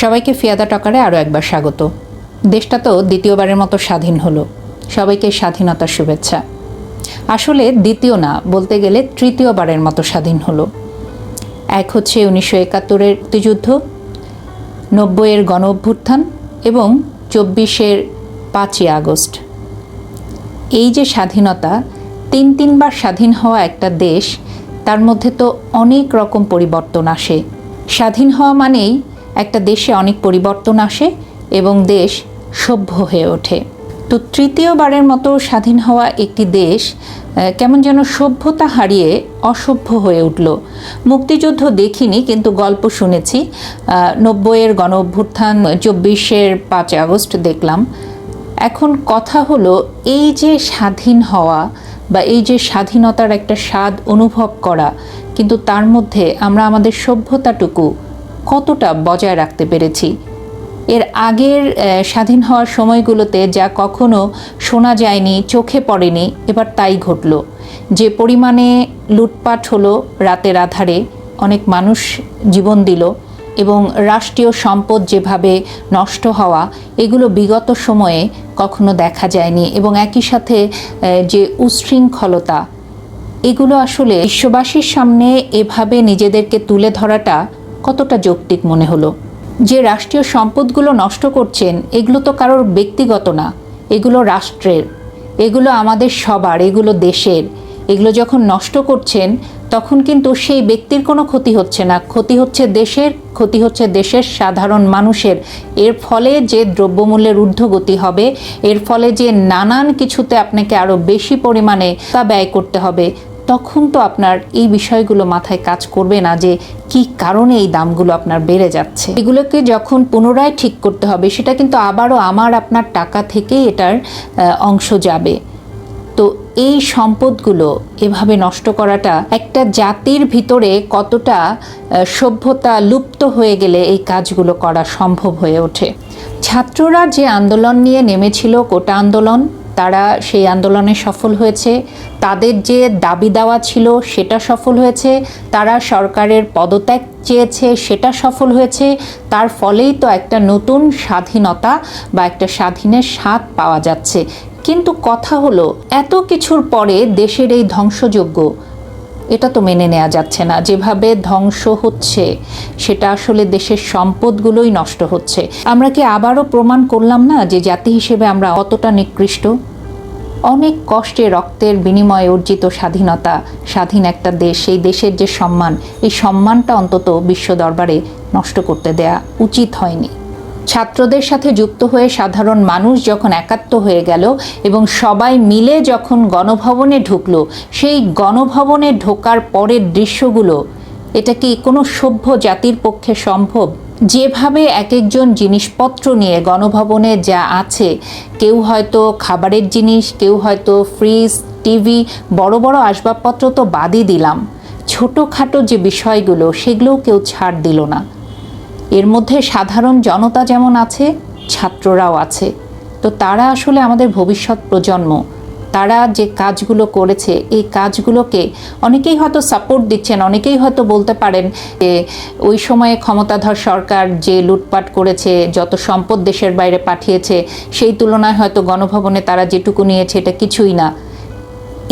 সবাইকে ফিয়াদা টকারে আরও একবার স্বাগত। দেশটা তো দ্বিতীয়বারের মতো স্বাধীন হলো। সবাইকে স্বাধীনতার শুভেচ্ছা। আসলে দ্বিতীয় না, বলতে গেলে তৃতীয়বারের মতো স্বাধীন হলো। এক হচ্ছে উনিশশো একাত্তরের মুক্তিযুদ্ধ নব্বইয়ের গণ অভ্যুত্থান এবং চব্বিশের পাঁচই আগস্ট। এই যে স্বাধীনতা, তিন তিনবার স্বাধীন হওয়া একটা দেশ, তার মধ্যে তো অনেক রকম পরিবর্তন আসে। স্বাধীন হওয়া মানেই একটা দেশে অনেক পরিবর্তন আসে এবং দেশ সভ্য হয়ে ওঠে। তো তৃতীয়বারের মতো স্বাধীন হওয়া একটি দেশ কেমন যেন সভ্যতা হারিয়ে অসভ্য হয়ে উঠল। মুক্তিযুদ্ধ দেখিনি, কিন্তু গল্প শুনেছি। নব্বইয়ের গণ অভ্যুত্থান চব্বিশের পাঁচ আগস্ট দেখলাম। এখন কথা হলো, এই যে স্বাধীন হওয়া বা এই যে স্বাধীনতার একটা স্বাদ অনুভব করা, কিন্তু তার মধ্যে আমরা আমাদের সভ্যতাটুকু কতটা বজায় রাখতে পেরেছি। এর আগের স্বাধীন হওয়ার সময়গুলোতে যা কখনো শোনা যায়নি, চোখে পড়েনি, এবার তাই ঘটল। যে পরিমাণে লুটপাট হলো রাতের আধারে, অনেক মানুষ জীবন দিল এবং রাষ্ট্রীয় সম্পদ যেভাবে নষ্ট হওয়া, এগুলো বিগত সময়ে কখনো দেখা যায়নি এবং একই সাথে যে উশৃঙ্খলতা, এগুলো আসলে বিশ্ববাসীর সামনে এভাবে নিজেদেরকে তুলে ধরাটা কতটা যৌক্তিক মনে হলো? যে রাষ্ট্রীয় সম্পদগুলো নষ্ট করছেন, এগুলো তো কারোর ব্যক্তিগত না। এগুলো রাষ্ট্রের। এগুলো আমাদের সবার, এগুলো দেশের। এগুলো যখন নষ্ট করছেন, তখন কিন্তু সেই ব্যক্তির কোনো ক্ষতি হচ্ছে না। ক্ষতি হচ্ছে দেশের, ক্ষতি হচ্ছে দেশের সাধারণ মানুষের। এর ফলে যে দ্রব্যমূল্যের ঊর্ধ্বগতি হবে, এর ফলে যে নানান কিছুতে আপনাকে আরও বেশি পরিমাণে তা ব্যয় করতে হবে। তখন তো আপনার এই বিষয়গুলো মাথায় কাজ করবে না যে কি কারণে এই দামগুলো আপনার বেড়ে যাচ্ছে। এগুলোকে যখন পুনরায় ঠিক করতে হবে, সেটা কিন্তু আবারও আমার, আপনার টাকা থেকেই এটার অংশ যাবে। তো এই সম্পদগুলো এভাবে নষ্ট করাটা একটা জাতির ভিতরে কতটা সভ্যতা লুপ্ত হয়ে গেলে এই কাজগুলো করা সম্ভব হয়ে ওঠে। ছাত্ররা যে আন্দোলন নিয়ে নেমেছিল, কোটা আন্দোলন, তারা সেই আন্দোলনে সফল হয়েছে। তাদের যে দাবি দেওয়া ছিল সেটা সফল হয়েছে, তারা সরকারের পদত্যাগ চেয়েছে সেটা সফল হয়েছে, তার ফলেই তো একটা নতুন স্বাধীনতা বা একটা স্বাধীনের স্বাদ পাওয়া যাচ্ছে। কিন্তু কথা হলো, এত কিছুর পরে দেশের এই ধ্বংসযোগ্য এটা তো মেনে নেওয়া যাচ্ছে না, যেভাবে ধ্বংস হচ্ছে, সেটা আসলে দেশের সম্পদগুলোই নষ্ট হচ্ছে। আমরা কি আবারও প্রমাণ করলাম না যে জাতি হিসেবে আমরা অতটা নিকৃষ্ট? অনেক কষ্টে রক্তের বিনিময়ে অর্জিত স্বাধীনতা, স্বাধীন একটা দেশ, সেই দেশের যে সম্মান, এই সম্মানটা অন্তত বিশ্ব দরবারে নষ্ট করতে দেয়া উচিত হয়নি। ছাত্রদের সাথে যুক্ত হয়ে সাধারণ মানুষ যখন একাত্ম হয়ে গেল এবং সবাই মিলে যখন গণভবনে ঢুকলো, সেই গণভবনে ঢোকার পরের দৃশ্যগুলো, এটা কি কোনো সভ্য জাতির পক্ষে সম্ভব? যেভাবে এক একজন জিনিসপত্র নিয়ে গণভবনে যা আছে, কেউ হয়তো খাবারের জিনিস, কেউ হয়তো ফ্রিজ, টিভি, বড় বড় আসবাবপত্র তো বাদই দিলাম। ছোটোখাটো যে বিষয়গুলো, সেগুলোও কেউ ছাড় দিল না। এর মধ্যে সাধারণ জনতা যেমন আছে, ছাত্ররাও আছে। তো তারা আসলে আমাদের ভবিষ্যৎ প্রজন্ম তারা যে কাজগুলো করেছে, এই কাজগুলোকে অনেকেই হয়তো সাপোর্ট দিচ্ছেন, অনেকেই হয়তো বলতে পারেন যে ওই সময়ে ক্ষমতাধর সরকার যে লুটপাট করেছে, যত সম্পদ দেশের বাইরে পাঠিয়েছে, সেই তুলনায় হয়তো গণভবনে তারা যেটুকু নিয়েছে এটা কিছুই না।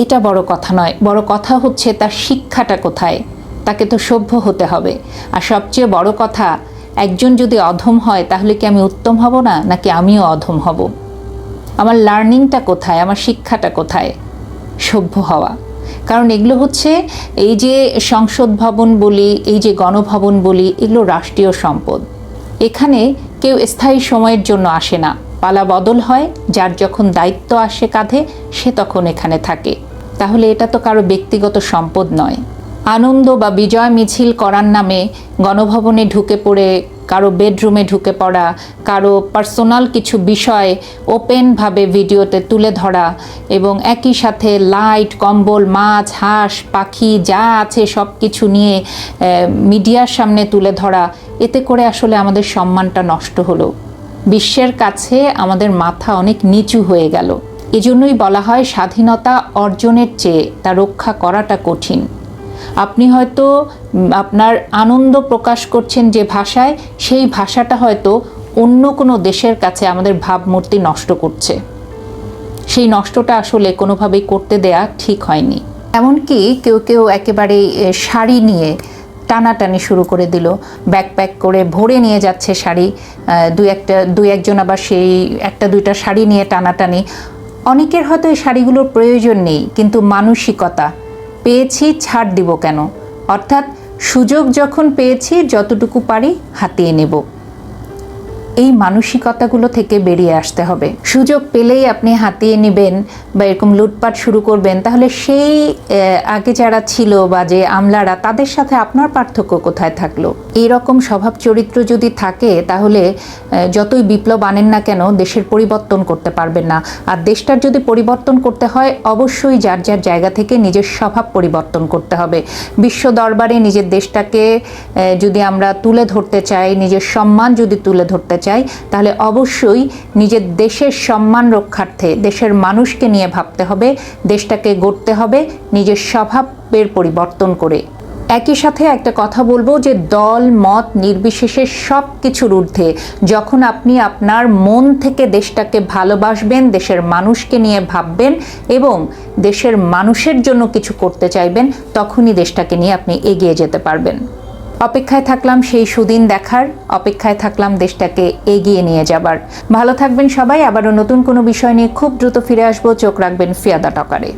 এটা বড় কথা নয়, বড় কথা হচ্ছে তার শিক্ষাটা কোথায়, তাকে তো সভ্য হতে হবে। আর সবচেয়ে বড় কথা, একজন যদি অধম হয় তাহলে কি আমি উত্তম হব না, নাকি আমিও অধম হব? আমার লার্নিংটা কোথায়? আমার শিক্ষাটা কোথায়? সভ্য হওয়া। কারণ এগুলো হচ্ছে এই যে সংসদ ভবন বলি, এই যে গণভবন বলি, এগুলো রাষ্ট্রীয় সম্পদ। এখানে কেউ স্থায়ী সময়ের জন্য আসে না। পালা বদল হয়, যার যখন দায়িত্ব আসে কাঁধে, সে তখন এখানে থাকে। তাহলে এটা তো কারও ব্যক্তিগত সম্পদ নয়। আনন্দ বা বিজয় মিছিল করার নামে গণভবনে ঢুকে পড়ে, কারও বেডরুমে ঢুকে পড়া, কারও পার্সোনাল কিছু বিষয় ওপেনভাবে ভিডিওতে তুলে ধরা এবং একই সাথে লাইট, কম্বল, মাছ, হাঁস, পাখি যা আছে সব কিছু নিয়ে মিডিয়ার সামনে তুলে ধরা, এতে করে আসলে আমাদের সম্মানটা নষ্ট হলো। বিশ্বের কাছে আমাদের মাথা অনেক নিচু হয়ে গেল। এজন্যই বলা হয় স্বাধীনতা অর্জনের চেয়ে তা রক্ষা করাটা কঠিন। আপনি হয়তো আপনার আনন্দ প্রকাশ করছেন যে ভাষায়, সেই ভাষাটা হয়তো অন্য কোনো দেশের কাছে আমাদের ভাবমূর্তি নষ্ট করছে। সেই নষ্টটা আসলে কোনোভাবেই করতে দেয়া ঠিক হয়নি। এমনকি কেউ কেউ একেবারে শাড়ি নিয়ে টানাটানি শুরু করে দিল। ব্যাকপ্যাক করে ভরে নিয়ে যাচ্ছে শাড়ি দুই একটা, দুই একজন আবার সেই একটা, দুইটা শাড়ি নিয়ে টানাটানি। অনেকের হয়তো এই শাড়িগুলোর প্রয়োজন নেই, কিন্তু মানসিকতা পেয়েছি ছাড় দিব কেন? অর্থাৎ সুযোগ যখন পেয়েছি যতটুকু পারি হাতিয়ে নেব। এই মানসিকতাগুলো থেকে বেরিয়ে আসতে হবে। সুযোগ পেলেই আপনি হাতিয়ে নেবেন বা এরকম লুটপাট শুরু করবেন। তাহলে সেই আগে যারা ছিল বা যে আমলারা, তাদের সাথে আপনার পার্থক্য কোথায় থাকল? এই রকম স্বভাব চরিত্র যদি থাকে, তাহলে যতই বিপ্লব আনেন না কেন, দেশের পরিবর্তন করতে পারবেন না। আর দেশটার যদি পরিবর্তন করতে হয়, অবশ্যই যার যার জায়গা থেকে নিজের স্বভাব পরিবর্তন করতে হবে। বিশ্ব দরবারে নিজের দেশটাকে যদি আমরা তুলে ধরতে চাই, নিজের সম্মান যদি তুলে ধরতে চাই, তাহলে অবশ্যই নিজের দেশের সম্মান রক্ষার্থে, দেশের মানুষকে নিয়ে ভাবতে হবে, দেশটাকে গড়তে হবে, নিজের স্বভাবের পরিবর্তন করে। একই সাথে একটা কথা বলব যে দল, মত নির্বিশেষে সব কিছুর ঊর্ধ্বে। যখন আপনি আপনার মন থেকে দেশটাকে ভালোবাসবেন, দেশের মানুষকে নিয়ে ভাববেন এবং দেশের মানুষের জন্য কিছু করতে চাইবেন, তখনই দেশটাকে নিয়ে আপনি এগিয়ে যেতে পারবেন। অপেক্ষায় থাকলাম সেই সুদিন দেখার, অপেক্ষায় থাকলাম দেশটাকে এগিয়ে নিয়ে যাবার। ভালো থাকবেন সবাই, আবারও নতুন কোনো বিষয় নিয়ে খুব দ্রুত ফিরে আসব। চোখ রাখবেন ফিয়াদা টকারে।